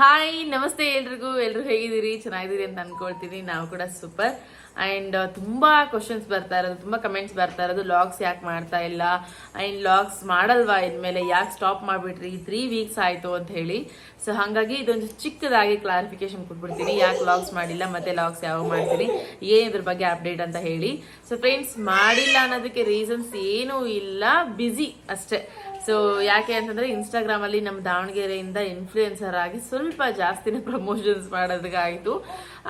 Hi ನಮಸ್ತೆ ಎಲ್ರಿಗೂ. ಎಲ್ರು ಹೇಗಿದ್ದೀರಿ? ಚೆನ್ನಾಗಿದ್ದೀರಿ ಅಂತ ಅನ್ಕೊಳ್ತೀನಿ. ನಾವು ಕೂಡ ಸೂಪರ್. ಆ್ಯಂಡ್ ತುಂಬಾ ಕ್ವಶನ್ಸ್ ಬರ್ತಾ ಇರೋದು, ತುಂಬಾ ಕಮೆಂಟ್ಸ್ ಬರ್ತಾ ಇರೋದು. ಲಾಗ್ಸ್ ಯಾಕೆ ಮಾಡ್ತಾ ಇಲ್ಲ? ಆ್ಯಂಡ್ ಲಾಗ್ಸ್ ಮಾಡಲ್ವಾ ಇನ್ಮೇಲೆ? ಯಾಕೆ ಸ್ಟಾಪ್ ಮಾಡಿಬಿಟ್ರಿ? ತ್ರೀ ವೀಕ್ಸ್ ಆಯಿತು ಅಂತ ಹೇಳಿ. ಸೊ ಹಾಗಾಗಿ ಇದೊಂದು ಚಿಕ್ಕದಾಗಿ ಕ್ಲಾರಿಫಿಕೇಶನ್ ಕೊಟ್ಬಿಡ್ತೀನಿ. ಯಾಕೆ ಲಾಗ್ಸ್ ಮಾಡಿಲ್ಲ? ಮತ್ತೆ ಲಾಗ್ಸ್ ಯಾವಾಗ ಮಾಡ್ತೀನಿ ಏನು ಇದ್ರ ಬಗ್ಗೆ ಅಪ್ಡೇಟ್ ಅಂತ ಹೇಳಿ. ಸೊ ಫ್ರೆಂಡ್ಸ್ ಮಾಡಿಲ್ಲ ಅನ್ನೋದಕ್ಕೆ ರೀಸನ್ಸ್ ಏನೂ ಇಲ್ಲ. ಬ್ಯುಸಿ ಅಷ್ಟೇ. ಸೊ ಯಾಕೆ ಅಂತಂದ್ರೆ ಇನ್ಸ್ಟಾಗ್ರಾಮಲ್ಲಿ ನಮ್ಮ ದಾವಣಗೆರೆಯಿಂದ ಇನ್ಫ್ಲೂಯೆನ್ಸರ್ ಆಗಿ ಸ್ವಲ್ಪ ಜಾಸ್ತಿನೇ ಪ್ರಮೋಷನ್ಸ್ ಮಾಡೋದಕ್ಕಾಯಿತು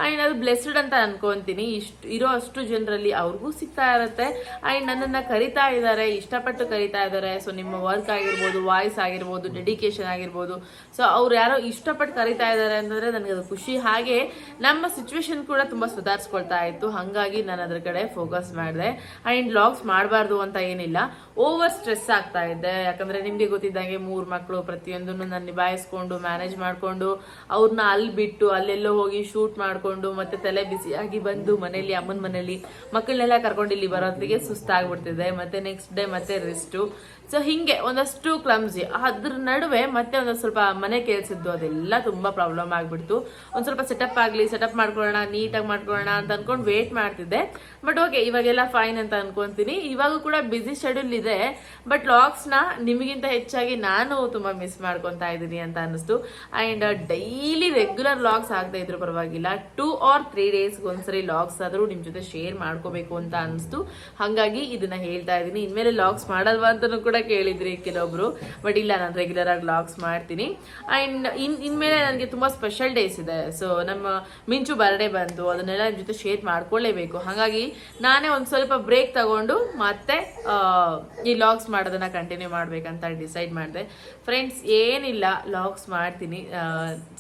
ಆ್ಯಂಡ್ ಅದು ಬ್ಲೆಸ್ಡ್ ಅಂತ ಅನ್ಕೊಂತೀನಿ. ಇಷ್ಟು ಇರೋ ಅಷ್ಟು ಜನರಲ್ಲಿ ಅವ್ರಿಗೂ ಸಿಗ್ತಾ ಇರುತ್ತೆ. ಆ್ಯಂಡ್ ನನ್ನನ್ನು ಕರಿತಾ ಇದ್ದಾರೆ ಇಷ್ಟಪಟ್ಟು ಕರಿತಾ ಇದ್ದಾರೆ ಸೊ ನಿಮ್ಮ ವರ್ಕ್ ಆಗಿರ್ಬೋದು ವಾಯ್ಸ್ ಆಗಿರ್ಬೋದು ಡೆಡಿಕೇಶನ್ ಆಗಿರ್ಬೋದು. ಸೊ ಅವ್ರು ಯಾರೋ ಇಷ್ಟಪಟ್ಟು ಕರಿತಾ ಇದ್ದಾರೆ ಅಂತಂದರೆ ನನಗೆ ಅದು ಖುಷಿ. ಹಾಗೆ ನಮ್ಮ ಸಿಚುವೇಶನ್ ಕೂಡ ತುಂಬ ಸುಧಾರಿಸ್ಕೊಳ್ತಾ ಇತ್ತು. ಹಾಗಾಗಿ ನಾನು ಅದ್ರ ಕಡೆ ಫೋಕಸ್ ಮಾಡಿದೆ. ಆ್ಯಂಡ್ ಲಾಗ್ಸ್ ಮಾಡಬಾರ್ದು ಅಂತ ಏನಿಲ್ಲ. ಓವರ್ ಸ್ಟ್ರೆಸ್ ಆಗ್ತಾ ಇದ್ದೆ. ಯಾಕಂದರೆ ನಿಮಗೆ ಗೊತ್ತಿದ್ದಂಗೆ ಮೂರು ಮಕ್ಕಳು ಪ್ರತಿಯೊಂದನ್ನು ನಾನು ನಿಭಾಯಿಸ್ಕೊಂಡು ಮ್ಯಾನೇಜ್ ಮಾಡಿಕೊಂಡು ಅವ್ರನ್ನ ಅಲ್ಲಿ ಬಿಟ್ಟು, ಅಲ್ಲೆಲ್ಲೋ ಹೋಗಿ ಶೂಟ್ ಮಾಡಿಕೊಂಡು, ಮತ್ತೆ ತಲೆ ಬಿಸಿಯಾಗಿ ಬಂದು ಮನೇಲಿ ಅಮ್ಮನ ಮನೇಲಿ ಮಕ್ಕಳನ್ನೆಲ್ಲ ಕರ್ಕೊಂಡು ಇಲ್ಲಿ ಬರೋತ್ತಿಗೆ ಸುಸ್ತಾಗ್ಬಿಡ್ತಿದೆ. ಮತ್ತೆ ನೆಕ್ಸ್ಟ್ ಡೇ ಮತ್ತೆ ರೆಸ್ಟು ಸೊ ಹಿಂಗೆ ಒಂದಷ್ಟು ಕ್ಲಮ್ಸಿ ಅದ್ರ ನಡುವೆ ಮತ್ತೆ ಒಂದೊಂದು ಸ್ವಲ್ಪ ಮನೆ ಕೆಲಸದ್ದು ಅದೆಲ್ಲ ತುಂಬಾ ಪ್ರಾಬ್ಲಮ್ ಆಗ್ಬಿಡ್ತು. ಒಂದು ಸ್ವಲ್ಪ ಸೆಟಪ್ ಆಗಲಿ ಸೆಟಪ್ ಮಾಡ್ಕೊಳ್ಳೋಣ ನೀಟಾಗಿ ಮಾಡ್ಕೊಳ್ಳೋಣ ಅಂತ ಅಂದ್ಕೊಂಡು ವೇಟ್ ಮಾಡ್ತಿದ್ದೆ. ಬಟ್ ಓಕೆ ಇವಾಗೆಲ್ಲ ಫೈನ್ ಅಂತ ಅನ್ಕೊಂತೀನಿ. ಇವಾಗ ಕೂಡ ಬಿಸಿ ಶೆಡ್ಯೂಲ್ ಇದೆ. ಬಟ್ ಲಾಗ್ಸ್ನ ನಿಮಗಿಂತ ಹೆಚ್ಚಾಗಿ ನಾನು ತುಂಬಾ ಮಿಸ್ ಮಾಡ್ಕೊತಾ ಇದ್ದೀನಿ ಅಂತ ಅನಿಸ್ತು ಅಂಡ್ ಡೈಲಿ ರೆಗ್ಯುಲರ್ ಲಾಗ್ಸ್ ಆಗದೆ ಇದ್ರು ಪರವಾಗಿಲ್ಲ. ಟೂ ಆರ್ ತ್ರೀ ಡೇಸ್ ಒಂದ್ಸರಿ ಲಾಗ್ಸ್ ಆದ್ರೂ ನಿಮ್ ಜೊತೆ ಶೇರ್ ಮಾಡ್ಕೋಬೇಕು ಅಂತ ಅನಿಸ್ತು. ಹಾಗಾಗಿ ಇದನ್ನ ಹೇಳ್ತಾ ಇದ್ದೀನಿ. ಇನ್ಮೇಲೆ ಲಾಗ್ಸ್ ಮಾಡಲ್ವಾ ಅಂತಲೂ ಕೂಡ ಕೇಳಿದ್ರಿ ಕೆಲವೊಬ್ರು. ಬಟ್ ಇಲ್ಲ, ನಾನು ರೆಗ್ಯುಲರ್ ಆಗಿ ಲಾಗ್ಸ್ ಮಾಡ್ತೀನಿ. ಅಂಡ್ ಇನ್, ಇನ್ಮೇಲೆ ನನಗೆ ತುಂಬಾ ಸ್ಪೆಷಲ್ ಡೇಸ್ ಇದೆ. ಸೊ ನಮ್ಮ ಮಿಂಚು ಬರ್ಡೇ ಬಂತು. ಅದನ್ನೆಲ್ಲ ನಿಮ್ ಜೊತೆ ಶೇರ್ ಮಾಡ್ಕೊಳ್ಳೇಬೇಕು ಹಾಗಾಗಿ ನಾನೇ ಒಂದ್ ಸ್ವಲ್ಪ ಬ್ರೇಕ್ ತಗೊಂಡು ಮತ್ತೆ ಈ ಲಾಗ್ಸ್ ಮಾಡೋದನ್ನ ಕಂಟಿನ್ಯೂ ಮಾಡ್ಬೇಕಂತ ಡಿಸೈಡ್ ಮಾಡಿದೆ. ಫ್ರೆಂಡ್ಸ್ ಏನಿಲ್ಲ. ಲಾಗ್ಸ್ ಮಾಡ್ತೀನಿ.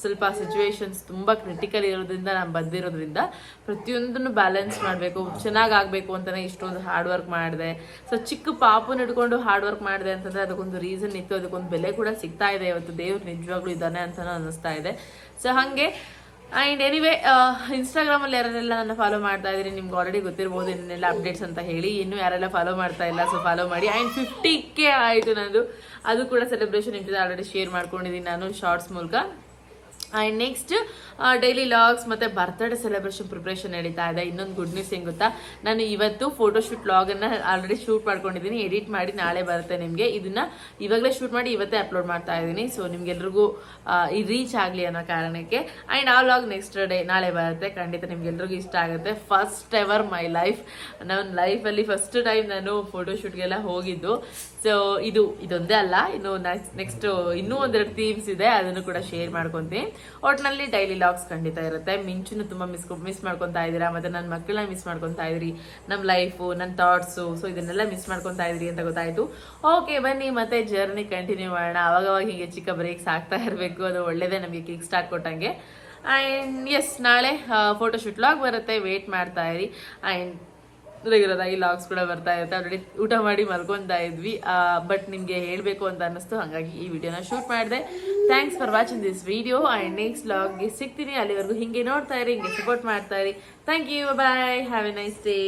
ಸ್ವಲ್ಪ ಸಿಚುವೇಶನ್ಸ್ ತುಂಬಾ ಕ್ರಿಟಿಕಲ್ ಇರೋದ್ರಿಂದ, ನಾನು ಬಂದಿರೋದ್ರಿಂದ ಪ್ರತಿಯೊಂದನ್ನು ಬ್ಯಾಲೆನ್ಸ್ ಮಾಡಬೇಕು ಚೆನ್ನಾಗಿ ಆಗಬೇಕು ಅಂತಾನೆ ಇಷ್ಟೊಂದು ಹಾರ್ಡ್ ವರ್ಕ್ ಮಾಡಿದೆ. ಸೊ ಚಿಕ್ಕ ಪಾಪನ ಹಿಡ್ಕೊಂಡು ಹಾರ್ಡ್ ವರ್ಕ್ ಮಾಡಿದೆ ಅಂತಂದರೆ ಅದಕ್ಕೊಂದು ರೀಸನ್ ಇತ್ತು, ಅದಕ್ಕೊಂದು ಬೆಲೆ ಕೂಡ ಸಿಗ್ತಾ ಇದೆ ಇವತ್ತು. ದೇವ್ರು ನಿಜವಾಗ್ಲೂ ಇದ್ದಾನೆ ಅಂತ ಅನ್ನಿಸ್ತಾ ಇದೆ. ಸೊ ಹಾಗೆ ಆ್ಯಂಡ್ ಎನಿವೇ ಇನ್ಸ್ಟಾಗ್ರಾಮಲ್ಲಿ ಯಾರೆಲ್ಲ ನನ್ನ ಫಾಲೋ ಮಾಡ್ತಾ ಇದ್ದೀರಿ ನಿಮ್ಗೆ ಆಲ್ರೆಡಿ ಗೊತ್ತಿರ್ಬೋದು, ಇನ್ನೆಲ್ಲ ಅಪ್ಡೇಟ್ಸ್ ಅಂತ ಹೇಳಿ. ಇನ್ನೂ ಯಾರೆಲ್ಲ ಫಾಲೋ ಮಾಡ್ತಾ ಇಲ್ಲ ಸೊ ಫಾಲೋ ಮಾಡಿ. ಆ್ಯಂಡ್ ಫಿಫ್ಟಿ ಕೆ ಆಯಿತು ನನ್ನದು ಅದು ಕೂಡ ಸೆಲೆಬ್ರೇಷನ್ ಇಟ್ಟಿದೆ ಆಲ್ರೆಡಿ ಶೇರ್ ಮಾಡ್ಕೊಂಡಿದ್ದೀನಿ ನಾನು ಶಾರ್ಟ್ಸ್ ಮೂಲಕ. ಆ್ಯಂಡ್ ನೆಕ್ಸ್ಟ್ ಡೈಲಿ ಲಾಗ್ಸ್ ಮತ್ತು ಬರ್ತ್ಡೇ ಸೆಲೆಬ್ರೇಷನ್ ಪ್ರಿಪ್ರೇಷನ್ ನಡೀತಾ ಇದೆ. ಇನ್ನೊಂದು ಗುಡ್ ನ್ಯೂಸ್ ಹೆಂಗ್ ಗೊತ್ತಾ? ನಾನು ಇವತ್ತು ಫೋಟೋಶೂಟ್ ಲಾಗನ್ನು ಆಲ್ರೆಡಿ ಶೂಟ್ ಮಾಡ್ಕೊಂಡಿದ್ದೀನಿ ಎಡಿಟ್ ಮಾಡಿ ನಾಳೆ ಬರುತ್ತೆ ನಿಮಗೆ. ಇದನ್ನು ಇವಾಗಲೇ ಶೂಟ್ ಮಾಡಿ ಇವತ್ತೇ ಅಪ್ಲೋಡ್ ಮಾಡ್ತಾ ಇದ್ದೀನಿ ಸೊ ನಿಮ್ಗೆಲ್ರಿಗೂ ಇದು ರೀಚ್ ಆಗಲಿ ಅನ್ನೋ ಕಾರಣಕ್ಕೆ. ಆ್ಯಂಡ್ ಆ ಲಾಗ್ ನೆಕ್ಸ್ಟ್ ಡೇ ನಾಳೆ ಬರುತ್ತೆ. ಖಂಡಿತ ನಿಮ್ಗೆಲ್ರಿಗೂ ಇಷ್ಟ ಆಗುತ್ತೆ. ಫಸ್ಟ್ ಎವರ್ ಮೈ ಲೈಫ್ ನನ್ನ ಲೈಫಲ್ಲಿ ಫಸ್ಟ್ ಟೈಮ್ ನಾನು ಫೋಟೋಶೂಟ್ಗೆಲ್ಲ ಹೋಗಿದ್ದು. ಸೊ ಇದು, ಇದೊಂದೇ ಅಲ್ಲ. ಇನ್ನು ನೆಕ್ಸ್ಟ್ ಇನ್ನೂ ಒಂದೆರಡು ಥೀಮ್ಸ್ ಇದೆ. ಅದನ್ನು ಕೂಡ ಶೇರ್ ಮಾಡ್ಕೊಂತೀನಿ. ಒಟ್ನಲ್ಲಿ ಡೈಲಿ ಲಾಗ್ಸ್ ಖಂಡಿತ ಇರುತ್ತೆ. ಮಿಂಚುನು ತುಂಬಾ ಮಿಸ್ ಮಿಸ್ ಮಾಡ್ಕೊತಾ ಇದ್ದೀರಾ? ಮತ್ತೆ ನನ್ನ ಮಕ್ಕಳನ್ನ ಮಿಸ್ ಮಾಡ್ಕೊತಾ ಇದ್ರಿ? ನಮ್ಮ ಲೈಫು ನನ್ನ ಥಾಟ್ಸು ಸೊ ಇದನ್ನೆಲ್ಲ ಮಿಸ್ ಮಾಡ್ಕೊತಾ ಇದ್ರಿ ಅಂತ ಗೊತ್ತಾಯ್ತು. ಓಕೆ ಬನ್ನಿ, ಮತ್ತೆ ಜರ್ನಿ ಕಂಟಿನ್ಯೂ ಮಾಡೋಣ. ಅವಾಗವಾಗ ಹೀಗೆ ಚಿಕ್ಕ ಬ್ರೇಕ್ಸ್ ಆಗ್ತಾ ಇರಬೇಕು. ಅದು ಒಳ್ಳೇದೇ ನಮಗೆ ಕಿಕ್ ಸ್ಟಾರ್ಟ್ ಕೊಟ್ಟಂಗೆ. ಆ್ಯಂಡ್ ಎಸ್ ನಾಳೆ ಫೋಟೋಶೂಟ್ ಲಾಗ್ ಬರುತ್ತೆ. ವೇಟ್ ಮಾಡ್ತಾ ಇರಿ. ಆ್ಯಂಡ್ ರೆಗ್ಯುಲರ್ ಆಗಿ ಲಾಗ್ಸ್ ಕೂಡ ಬರ್ತಾ ಇರುತ್ತೆ. ಆಲ್ರೆಡಿ ಊಟ ಮಾಡಿ ಮಲ್ಕೊತಾ ಇದ್ವಿ. ಬಟ್ ನಿಮಗೆ ಹೇಳಬೇಕು ಅಂತ ಅನ್ನಿಸ್ತು. ಹಾಗಾಗಿ ಈ ವಿಡಿಯೋನ ಶೂಟ್ ಮಾಡಿದೆ. Thanks for watching this video and next ಲಾಗ್ಗೆ ಸಿಗ್ತೀನಿ. ಅಲ್ಲಿವರೆಗೂ ಹಿಂಗೆ ನೋಡ್ತಾ ಇರಿ, ಹಿಂಗೆ ಸಪೋರ್ಟ್ ಮಾಡ್ತಾ ಇರಿ. Thank you bye have a nice day